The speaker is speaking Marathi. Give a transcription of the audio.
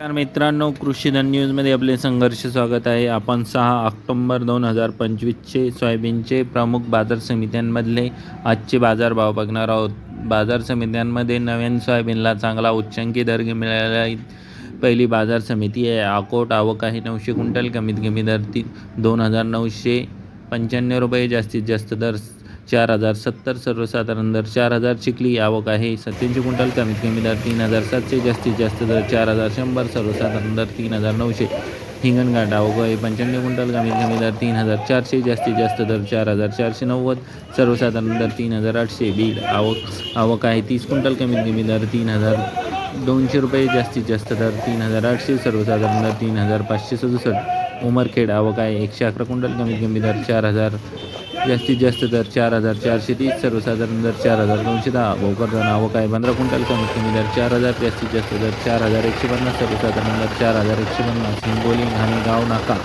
तर मित्रांनो कृषीधन न्यूजमध्ये आपले संघर्ष स्वागत आहे. आपण सहा ऑक्टोंबर दोन हजार पंचवीसचे सोयाबीनचे प्रमुख बाजार समित्यांमधले आजचे बाजारभाव बघणार आहोत. बाजार समित्यांमध्ये नवीन सोयाबीनला चांगला उच्चांकी दर मिळाला पहिली बाजार समिती आहे. आकोट आवक आहे नऊशे क्विंटल कमीत कमी दर ती दोन हजार नऊशे पंच्याण्णव रुपये जास्तीत जास्त दर चार हजार सत्तर सर्वसाधारण दर चार हजार चिखली आवक आहे. सत्याऐंशी क्विंटल कमीत कमी दर तीन हजार सातशे जास्तीत जास्त दर चार हजार शंभर सर्वसाधारण दर तीन हजार नऊशे. हिंगणघाट आवक आहे. पंच्याण्णव क्विंटल कमीत कमी दर तीन हजार चारशे जास्तीत जास्त दर चार हजार चारशे नव्वद. सर्वसाधारण दर तीन हजार आठशे. बीड आवक आवक आहे. तीस क्विंटल कमीत कमी दर तीन हजार दोनशे रुपये जास्तीत जास्त दर तीन हजार आठशे. सर्वसाधारण दर तीन हजार पाचशे सदुसष्ट. उमरखेड आवक आहे. एकशे अकरा क्विंटल कमीत कमी दर चार हजार जास्तीत जास्त दर चार हजार चारशे तीस सर्वसाधारण दर चार हजार दोनशे दहा. भोकरदन आवक आहे पंधरा क्विंटल कमीत कमी दर चार हजार जास्तीत जास्त दर चार हजार एकशे पन्नास सर्वसाधारण दर चार हजार एकशे पन्नास. हिंगोली घाणेगाव नाका.